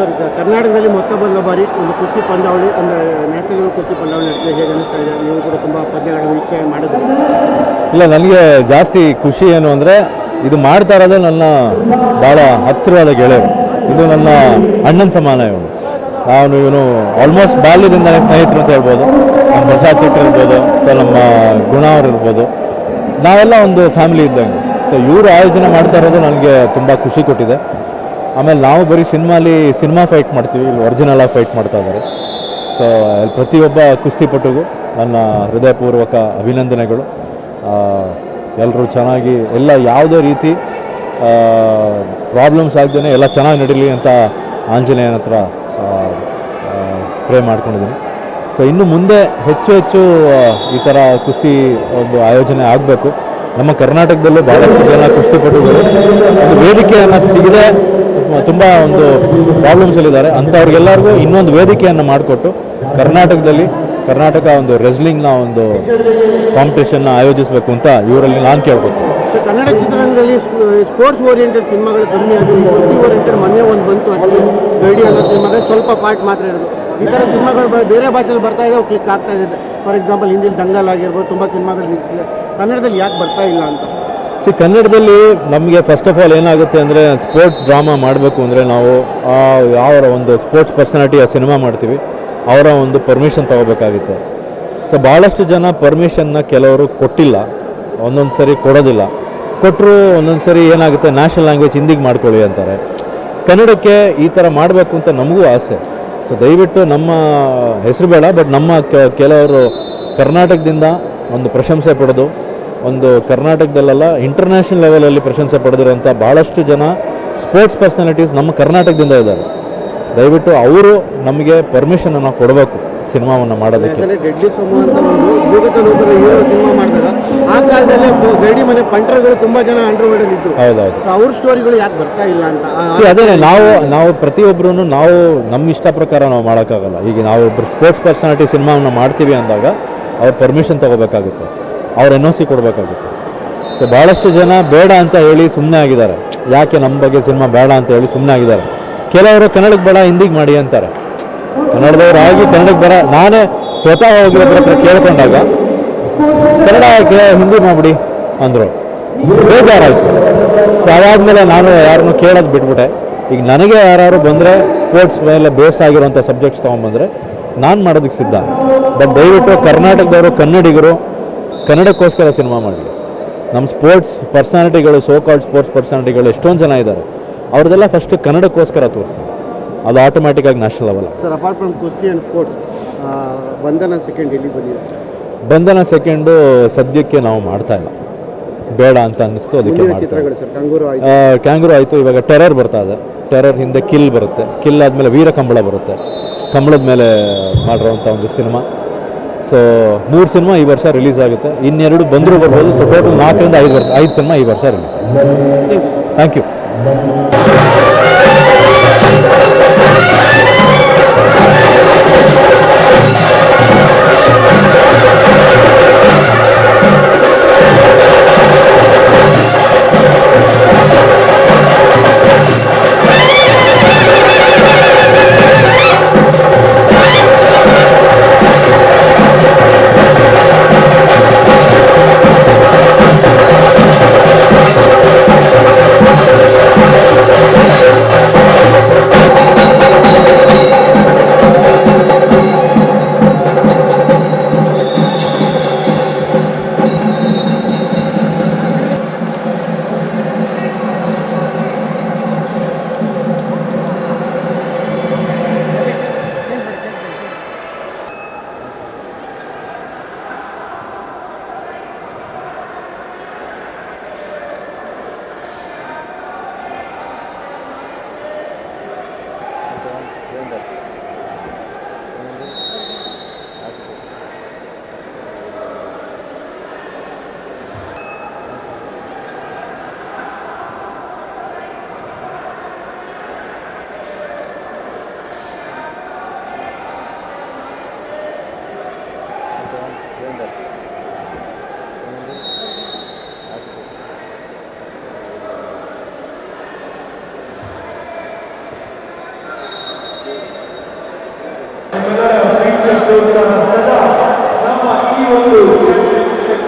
Sir ಕರ್ನಾಟಕದಲ್ಲಿ ಮೊತ್ತ ಮೊದಲ ಬಾರಿ ಒಂದು ಕುಸ್ತಿ ಪಂದ್ಯಾವಳಿ, ಅಂದರೆ ನ್ಯಾಷನಲ್ ಕುಸ್ತಿ ಪಂದ್ಯಾವಳಿ ನಡೆದಿದೆ, ಹೇಗೆ ಅನಿಸ್ತಾ ಇದೆ, ನೀವು ಕೂಡ ತುಂಬ ಪಂದ್ಯಗಳ ವೀಕ್ಷಣೆ ಮಾಡಿದ್ರಿ. ಇಲ್ಲ, ನನಗೆ ಜಾಸ್ತಿ ಖುಷಿ ಏನು ಅಂದರೆ, ಇದು ಮಾಡ್ತಾ ಇರೋದು ನನ್ನ ಭಾಳ ಹತ್ತಿರವಾದ ಗೆಳೆಯರು. ಇದು ನನ್ನ ಅಣ್ಣನ ಸಮಾನ ಇವನು. ನಾನು ಇವನು ಆಲ್ಮೋಸ್ಟ್ ಬಾಲ್ಯದಿಂದಲೇ ಸ್ನೇಹಿತರು ಅಂತ ಹೇಳ್ಬೋದು. ನಮ್ಮ ಪ್ರಸಾದ್ ಶೆಟ್ಟರ್ ಇರ್ಬೋದು, ಅಥವಾ ನಮ್ಮ ಗುಣ ಅವ್ರು ಇರ್ಬೋದು. ನಾವೆಲ್ಲ ಒಂದು ಫ್ಯಾಮಿಲಿ ಇದ್ದಂಗೆ. ಸೊ ಇವರು ಆಯೋಜನೆ ಮಾಡ್ತಾ ಇರೋದು ನನಗೆ ತುಂಬ ಖುಷಿ ಕೊಟ್ಟಿದೆ. ಆಮೇಲೆ ನಾವು ಬರೀ ಸಿನಿಮಾಲಿ ಸಿನಿಮಾ ಫೈಟ್ ಮಾಡ್ತೀವಿ, ಇಲ್ಲಿ ಒರಿಜಿನಲ್ ಆಗಿ ಫೈಟ್ ಮಾಡ್ತಾ ಇದ್ದಾರೆ. ಸೊ ಪ್ರತಿಯೊಬ್ಬ ಕುಸ್ತಿಪಟುಗೂ ನನ್ನ ಹೃದಯಪೂರ್ವಕ ಅಭಿನಂದನೆಗಳು. ಎಲ್ಲರೂ ಚೆನ್ನಾಗಿ, ಎಲ್ಲ ಯಾವುದೇ ರೀತಿ ಪ್ರಾಬ್ಲಮ್ಸ್ ಆಗದೇ ಎಲ್ಲ ಚೆನ್ನಾಗಿ ನಡೀಲಿ ಅಂತ ಆಂಜನೇಯನ ಹತ್ರ ಪ್ರೇ ಮಾಡ್ಕೊಂಡಿದ್ದೀನಿ. ಸೊ ಇನ್ನು ಮುಂದೆ ಹೆಚ್ಚು ಹೆಚ್ಚು ಈ ಥರ ಕುಸ್ತಿ ಒಂದು ಆಯೋಜನೆ ಆಗಬೇಕು. ನಮ್ಮ ಕರ್ನಾಟಕದಲ್ಲೂ ಭಾಳಷ್ಟು ಜನ ಕುಸ್ತಿಪಟುಗಳು. ಒಂದು ವೇದಿಕೆಯನ್ನು ಸಿಗದೆ ತುಂಬ ಒಂದು ಪ್ರಾಬ್ಲಮ್ಸಲ್ಲಿದ್ದಾರೆ ಅಂಥವ್ರಿಗೆಲ್ಲರಿಗೂ ಇನ್ನೊಂದು ವೇದಿಕೆಯನ್ನು ಮಾಡಿಕೊಟ್ಟು ಕರ್ನಾಟಕದಲ್ಲಿ ಕರ್ನಾಟಕ ಒಂದು ರೆಸ್ಲಿಂಗ್ನ ಒಂದು ಕಾಂಪಿಟೇಷನ್ನ ಆಯೋಜಿಸಬೇಕು ಅಂತ ಇವರಲ್ಲಿ ನಾನು ಕೇಳ್ಕೊತೀನಿ. ಕನ್ನಡ ಚಿತ್ರರಂಗದಲ್ಲಿ ಸ್ಪೋರ್ಟ್ಸ್ ಓರಿಯೆಂಟೆಡ್ ಸಿನಿಮಾಗಳು ಕಮ್ಮಿ ಆಗಿ ಕುಸ್ತಿ ಓರಿಯೆಂಟೆಡ್ ಮೊನ್ನೆ ಒಂದು ಬಂತು ಅಷ್ಟೇ. ಗೈಡಿ ಅನ್ನೋ ಸಿನಿಮಾದಲ್ಲಿ ಸ್ವಲ್ಪ ಪಾರ್ಟ್ ಮಾತ್ರ ಇರೋದು. ಈ ಥರ ಸಿನಿಮಾಗಳು ಬೇರೆ ಭಾಷೆಯಲ್ಲಿ ಬರ್ತಾ ಇದೆ ಕ್ಲಿಕ್ ಆಗ್ತಾ ಇದೆ. ಫಾರ್ ಎಕ್ಸಾಂಪಲ್ ಹಿಂದಿಲಿ ದಂಗಲ್ ಆಗಿರ್ಬೋದು, ತುಂಬ ಸಿನಿಮಾಗಳು ನಿಂತಿದೆ. ಕನ್ನಡದಲ್ಲಿ ಯಾಕೆ ಬರ್ತಾ ಇಲ್ಲ ಅಂತ? ಸಿ ಕನ್ನಡದಲ್ಲಿ ನಮಗೆ ಫಸ್ಟ್ ಆಫ್ ಆಲ್ ಏನಾಗುತ್ತೆ ಅಂದರೆ ಸ್ಪೋರ್ಟ್ಸ್ ಡ್ರಾಮಾ ಮಾಡಬೇಕು ಅಂದರೆ ನಾವು ಆ ಯಾವ ಒಂದು ಸ್ಪೋರ್ಟ್ಸ್ ಪರ್ಸನಾಲಿಟಿ ಆ ಸಿನಿಮಾ ಮಾಡ್ತೀವಿ, ಅವರ ಒಂದು ಪರ್ಮಿಷನ್ ತಗೋಬೇಕಾಗುತ್ತೆ. ಸೊ ಭಾಳಷ್ಟು ಜನ ಪರ್ಮಿಷನ್ನ ಕೆಲವರು ಕೊಟ್ಟಿಲ್ಲ, ಒಂದೊಂದು ಸರಿ ಕೊಡೋದಿಲ್ಲ. ಕೊಟ್ಟರು ಒಂದೊಂದು ಸರಿ ಏನಾಗುತ್ತೆ ನ್ಯಾಷನಲ್ ಲ್ಯಾಂಗ್ವೇಜ್ ಹಿಂದಿಗೆ ಮಾಡ್ಕೊಳ್ಳಿ ಅಂತಾರೆ. ಕನ್ನಡಕ್ಕೆ ಈ ಥರ ಮಾಡಬೇಕು ಅಂತ ನಮಗೂ ಆಸೆ. ಸೊ ದಯವಿಟ್ಟು ನಮ್ಮ ಹೆಸರು ಬೇಡ ಬಟ್ ನಮ್ಮ ಕೆಲವರು ಕರ್ನಾಟಕದಿಂದ ಒಂದು ಪ್ರಶಂಸೆ ಪಡೆದು ಒಂದು ಕರ್ನಾಟಕದಲ್ಲೆಲ್ಲ ಇಂಟರ್ನ್ಯಾಷನಲ್ ಲೆವೆಲಲ್ಲಿ ಪ್ರಶಂಸೆ ಪಡೆದಿರೋಂಥ ಭಾಳಷ್ಟು ಜನ ಸ್ಪೋರ್ಟ್ಸ್ ಪರ್ಸನಾಲಿಟೀಸ್ ನಮ್ಮ ಕರ್ನಾಟಕದಿಂದ ಇದ್ದಾರೆ. ದಯವಿಟ್ಟು ಅವರು ನಮಗೆ ಪರ್ಮಿಷನನ್ನು ಕೊಡಬೇಕು ಸಿನಿಮಾವನ್ನು ಮಾಡೋದಕ್ಕೆ. ಅದೇ ನಾವು ನಾವು ಪ್ರತಿಯೊಬ್ಬರೂ ನಾವು ನಮ್ಮ ಇಷ್ಟ ಪ್ರಕಾರ ನಾವು ಮಾಡೋಕ್ಕಾಗಲ್ಲ. ಈಗ ನಾವು ಸ್ಪೋರ್ಟ್ಸ್ ಪರ್ಸನಾಲಿಟಿ ಸಿನಿಮಾವನ್ನು ಮಾಡ್ತೀವಿ ಅಂದಾಗ ಅವ್ರ ಪರ್ಮಿಷನ್ ತೊಗೋಬೇಕಾಗುತ್ತೆ. ಅವ್ರ ಎನ್ ಒ ಸಿ ಕೊಡಬೇಕಾಗುತ್ತೆ. ಸೊ ಭಾಳಷ್ಟು ಜನ ಬೇಡ ಅಂತ ಹೇಳಿ ಸುಮ್ಮನೆ ಆಗಿದ್ದಾರೆ. ಯಾಕೆ ನಮ್ಮ ಬಗ್ಗೆ ಸಿನಿಮಾ ಬೇಡ ಅಂತ ಹೇಳಿ ಸುಮ್ಮನೆ ಆಗಿದ್ದಾರೆ. ಕೆಲವರು ಕನ್ನಡಕ್ಕೆ ಬೇಡ, ಹಿಂದಿಗೆ ಮಾಡಿ ಅಂತಾರೆ. ಕನ್ನಡದವ್ರು ಆಗಿ ಕನ್ನಡಕ್ಕೆ ಬರ, ನಾನೇ ಸ್ವತಃ ಹೋಗಿ ಒಬ್ಬರ ಹತ್ರ ಕೇಳ್ಕೊಂಡಾಗ, ಕನ್ನಡ ಯಾಕೆ ಹಿಂದಿ ಮಾಡಿಬಿಡಿ ಅಂದರು. ಬೇಜಾರಾಯಿತು. ಸೊ ಅದಾದಮೇಲೆ ನಾನು ಯಾರನ್ನು ಕೇಳೋದು ಬಿಟ್ಬಿಟ್ಟೆ. ಈಗ ನನಗೆ ಯಾರು ಬಂದರೆ ಸ್ಪೋರ್ಟ್ಸ್ ಮೇಲೆ ಬೇಸ್ಡ್ ಆಗಿರುವಂಥ ಸಬ್ಜೆಕ್ಟ್ಸ್ ತೊಗೊಂಬಂದರೆ ನಾನು ಮಾಡೋದಕ್ಕೆ ಸಿದ್ಧ. ಬಟ್ ದಯವಿಟ್ಟು ಕರ್ನಾಟಕದವರು, ಕನ್ನಡಿಗರು ಕನ್ನಡಕ್ಕೋಸ್ಕರ ಸಿನಿಮಾ ಮಾಡಿ ನಮ್ಮ ಸ್ಪೋರ್ಟ್ಸ್ ಪರ್ಸನಾಲಿಟಿಗಳು ಸೋ ಕಾಲ್ಡ್ ಸ್ಪೋರ್ಟ್ಸ್ ಪರ್ಸನಾಲಿಟಿಗಳು ಎಷ್ಟೊಂದು ಜನ ಇದ್ದಾರೆ ಅವ್ರದ್ದೆಲ್ಲ ಫಸ್ಟ್ ಕನ್ನಡಕ್ಕೋಸ್ಕರ ತೋರಿಸಿ ಅದು ಆಟೋಮ್ಯಾಟಿಕ್ಕಾಗಿ national level sir apart from ಕುಸ್ತಿ ಅಂಡ್ ಸ್ಪೋರ್ಟ್ಸ್ ಬಂಧನ ಸೆಕೆಂಡ್ ಎಲ್ಲಿ ಬಂದಿದೆ ಬಂಧನ ಸೆಕೆಂಡು ಸದ್ಯಕ್ಕೆ ನಾವು ಮಾಡ್ತಾ ಇಲ್ಲ. ಬೇಡ ಅಂತ ಅನ್ನಿಸ್ತು ಅದಕ್ಕೆ ಇಲ್ಲ. ಆಯ್ತು. ಕ್ಯಾಂಗ್ರೂ ಆಯಿತು ಇವಾಗ ಟೆರರ್ ಬರ್ತಾ ಇದೆ. ಟೆರರ್ ಹಿಂದೆ ಕಿಲ್ ಬರುತ್ತೆ. ಕಿಲ್ ಆದಮೇಲೆ ವೀರ ಕಂಬಳ ಬರುತ್ತೆ. ಕಂಬಳದ ಮೇಲೆ ಮಾಡಿರೋವಂಥ ಒಂದು ಸಿನಿಮಾ. ಸೊ ಮೂರು ಸಿನಿಮಾ ಈ ವರ್ಷ ರಿಲೀಸ್ ಆಗುತ್ತೆ. ಇನ್ನೆರಡು ಬಂದರೂ ಬರ್ಬೋದು. ಸೊ ಟೋಟಲ್ ನಾಲ್ಕರಿಂದ ಐದು ವರ್ಷ, ಐದು ಸಿನಿಮಾ ಈ ವರ್ಷ release thank you